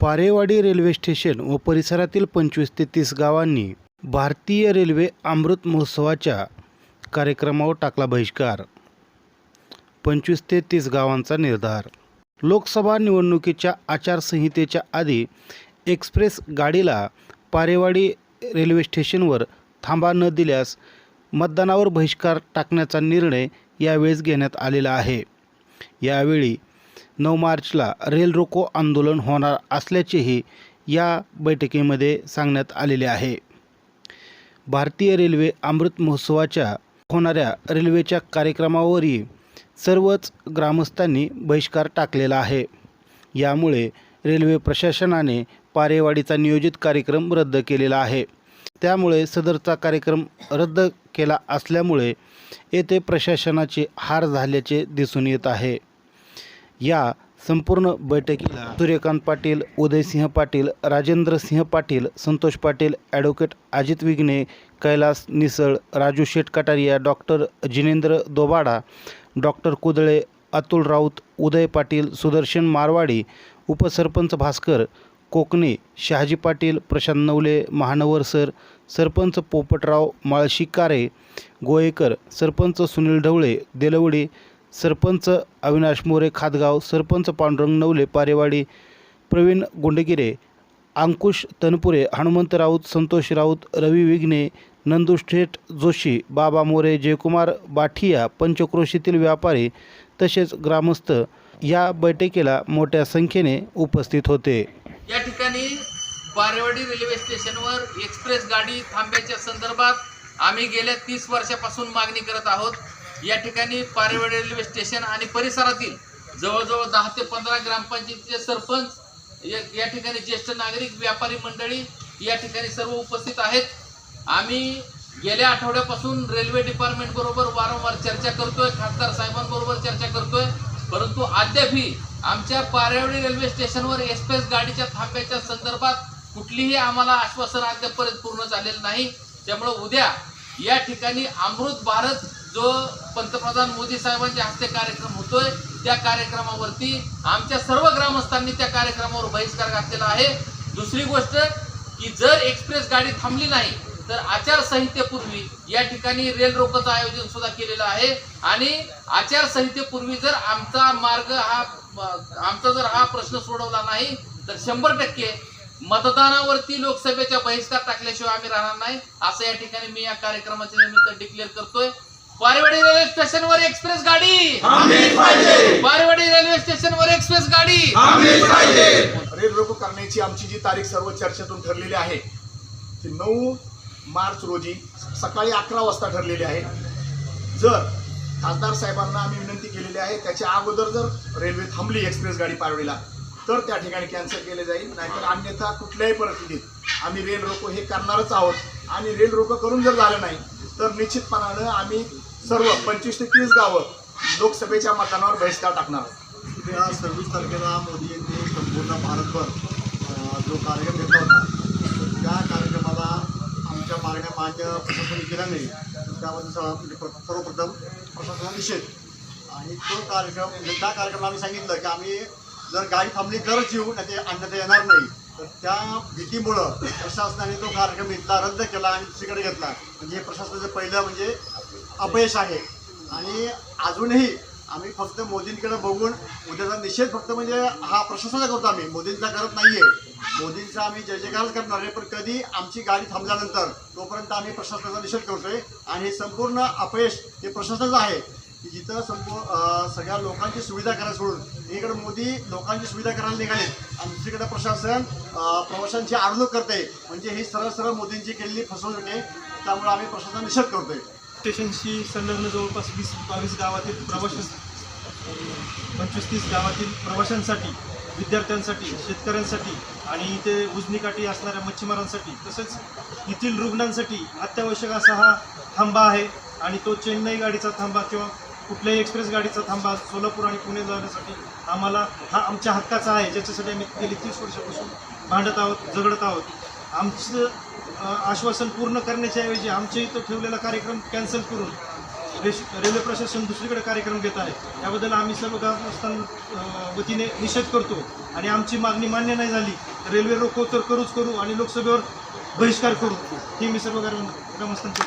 पारेवाडी railway station व परिसरातील पंचवीस ते तीस गावांनी भारतीय रेल्वे अमृत महोत्सवाच्या कार्यक्रमावर टाकला बहिष्कार. पंचवीस ते तीस गावांचा निर्धार. लोकसभा निवडणुकीच्या आचारसंहितेच्या आधी एक्सप्रेस गाडीला पारेवाडी रेल्वे स्टेशनवर थांबा न दिल्यास मतदानावर बहिष्कार टाकण्याचा निर्णय यावेळेस घेण्यात आलेला आहे. यावेळी नऊ मार्चला रेल रोको आंदोलन होणार असल्याचेही या बैठकीमध्ये सांगण्यात आलेले आहे. भारतीय रेल्वे अमृत महोत्सवाच्या होणाऱ्या रेल्वेच्या कार्यक्रमावरही सर्वच ग्रामस्थांनी बहिष्कार टाकलेला आहे. यामुळे रेल्वे प्रशासनाने पारेवाडीचा नियोजित कार्यक्रम रद्द केलेला आहे. त्यामुळे सदरचा कार्यक्रम रद्द केला असल्यामुळे येथे प्रशासनाचे हार झाल्याचे दिसून येत आहे. या संपूर्ण बैठकीला Suryakant Patil Udaysinh Patil Rajendrasinh Patil Santosh Patil advocate Ajit Vighne Kailas Nisal Raju Sheth Kataria doctor Jinendra Dobada doctor Kudale Atul Raut Uday Patil Sudarshan Marwadi उपसरपंच भास्कर कोकणे शहाजी पाटील प्रशांत नवले महानवर सर सरपंच पोपटराव माळशी कारे गोयेकर सरपंच सुनील ढवळे देलवडे सरपंच अविनाश मोरे खादगाव सरपंच पांडुरंग नवले पारेवाडी प्रवीण गोंडगिरे अंकुश तनपुरे हनुमंत राऊत संतोष राऊत रवी विघ्ने नंदुष्ठेठ जोशी बाबा मोरे जयकुमार बाठिया पंचक्रोशीतील व्यापारी तसेच ग्रामस्थ या बैठकीला मोठ्या संख्येने उपस्थित होते. या ठिकाणी बारेवाडी रेल्वे स्टेशनवर एक्सप्रेस गाडी थांब्याच्या संदर्भात आम्ही गेल्या तीस वर्षापासून मागणी करत आहोत. या ठिकाणी पारेवाडी रेल्वे स्टेशन आणि परिसरातील जवळजवळ दहा ते पंधरा ग्रामपंचायतीचे सरपंच या या ठिकाणी ज्येष्ठ नागरिक व्यापारी मंडळी या ठिकाणी सर्व उपस्थित आहेत. आम्ही गेल्या आठवड्यापासून रेल्वे डिपार्टमेंट बरोबर वारंवार चर्चा करतोय खासदार साहेबांबरोबर चर्चा करतोय. परंतु अद्यापही आमच्या पारेवाडी रेल्वे स्टेशनवर एक्सप्रेस गाडीच्या थांब्याच्या संदर्भात कुठलीही आम्हाला आश्वासन अद्यापर्यंत पूर्ण झालेलं नाही. त्यामुळं उद्या या ठिकाणी अमृत भारत जो पंतप्रधान मोदी साहेबांच्या हस्ते कार्यक्रम होतोय त्या कार्यक्रमावरती आमच्या सर्व ग्रामस्थांनी त्या कार्यक्रमावर बहिष्कार घातलेला आहे. दुसरी गोष्ट की जर एक्सप्रेस गाडी थांबली नाही तर आचारसंहितेपूर्वी या ठिकाणी रेल रोकोचं आयोजन सुद्धा केलेलं आहे. आणि आचारसंहितेपूर्वी जर आमचा मार्ग हा आमचा जर हा प्रश्न सोडवला नाही तर शंभर टक्के मतदानावरती लोकसभेच्या बहिष्कार टाकल्याशिवाय आम्ही राहणार नाही. असं या ठिकाणी मी या कार्यक्रमाच्या निमित्त डिक्लेअर करतोय. पारेवाडी रेल्वे स्टेशनवर एक्सप्रेस गाडी. पारेवाडी रेल्वे स्टेशनवर एक्सप्रेस गाडी. रेल रोको करण्याची आमची जी तारीख सर्व चर्चेतून ठरलेली आहे ती नऊ मार्च रोजी सकाळी अकरा वाजता ठरलेली आहे. जर खासदार साहेबांना आम्ही विनंती केलेली आहे त्याच्या अगोदर जर रेल्वे थांबली एक्सप्रेस गाडी पारवडीला तर त्या ठिकाणी कॅन्सल केले जाईल. नाहीतर अन्यथा कुठल्याही परिस्थितीत आम्ही रेल रोको हे करणारच आहोत. आणि रेल रोको करून जर झालं नाही तर निश्चितपणानं आम्ही सर्व पंचवीस ते तीस गावं लोकसभेच्या मतदानावर बहिष्कार टाकणार आहोत. सव्वीस तारखेला मोदी यांनी संपूर्ण भारतभर जो कार्यक्रम घेतला होता त्या कार्यक्रमाला आमच्या मागण्या मान्य प्रशासनाने केल्या नाही. त्याबद्दल म्हणजे सर्वप्रथम प्रशासनाचा निषेध. आणि तो कार्यक्रम म्हणजे त्या कार्यक्रमाला आम्ही सांगितलं की आम्ही जर गाडी थांबली तरच येऊ नाही ते आणण्यात येणार नाही. तर त्या भीतीमुळं प्रशासनाने तो कार्यक्रम इथला रद्द केला आणि दुसरीकडे घेतला. म्हणजे हे प्रशासनाचं पहिलं म्हणजे अपयश आहे. आणि अजूनही आम्ही फक्त मोदींकडे बघून उद्याचा निषेध फक्त म्हणजे हा प्रशासनाचा करतो आम्ही. मोदींचा करत आहे मोदींचा आम्ही जय जयकारच करणार आहे पण कधी आमची गाडी थांबल्यानंतर तोपर्यंत आम्ही प्रशासनाचा निषेध करतोय. आणि हे संपूर्ण अपयश हे प्रशासनाचं आहे. की जिथं संपू सगळ्या लोकांची सुविधा करायला सोडून एकीकडे मोदी लोकांची सुविधा करायला निघाले आणि दुसरीकडे प्रशासन प्रवाशांची आडवणूक करते. म्हणजे ही सरळ सरळ मोदींची केलेली फसवणूक आहे. त्यामुळे आम्ही प्रशासन निषेध करतोय. स्टेशनशी संलग्न जवळपास वीस बावीस गावातील प्रवाशां पंचवीस तीस गावातील प्रवाशांसाठी विद्यार्थ्यांसाठी शेतकऱ्यांसाठी आणि इथे उजनीकाठी असणाऱ्या मच्छीमारांसाठी तसेच येथील रुग्णांसाठी अत्यावश्यक असा हा थांबा आहे. आणि तो चेन्नई गाडीचा थांबा किंवा कुठल्याही एक्सप्रेस गाडीचा थांबा सोलापूर आणि पुणे जाण्यासाठी आम्हाला हा आमच्या हक्काचा आहे. ज्याच्यासाठी आम्ही गेली तीस वर्षापासून भांडत आहोत झगडत आहोत. आमचं आश्वासन पूर्ण करण्याच्या ऐवजी आमच्या इथं ठेवलेला कार्यक्रम कॅन्सल करून रेश रेल्वे प्रशासन दुसरीकडे कार्यक्रम घेत आहे. त्याबद्दल आम्ही सर्व ग्रामस्थां वतीने निषेध करतो. आणि आमची मागणी मान्य नाही झाली रेल्वे रोको तर करूच करू आणि लोकसभेवर बहिष्कार करू. हे मी सर्व ग्राम- ग्रामस्थांच्या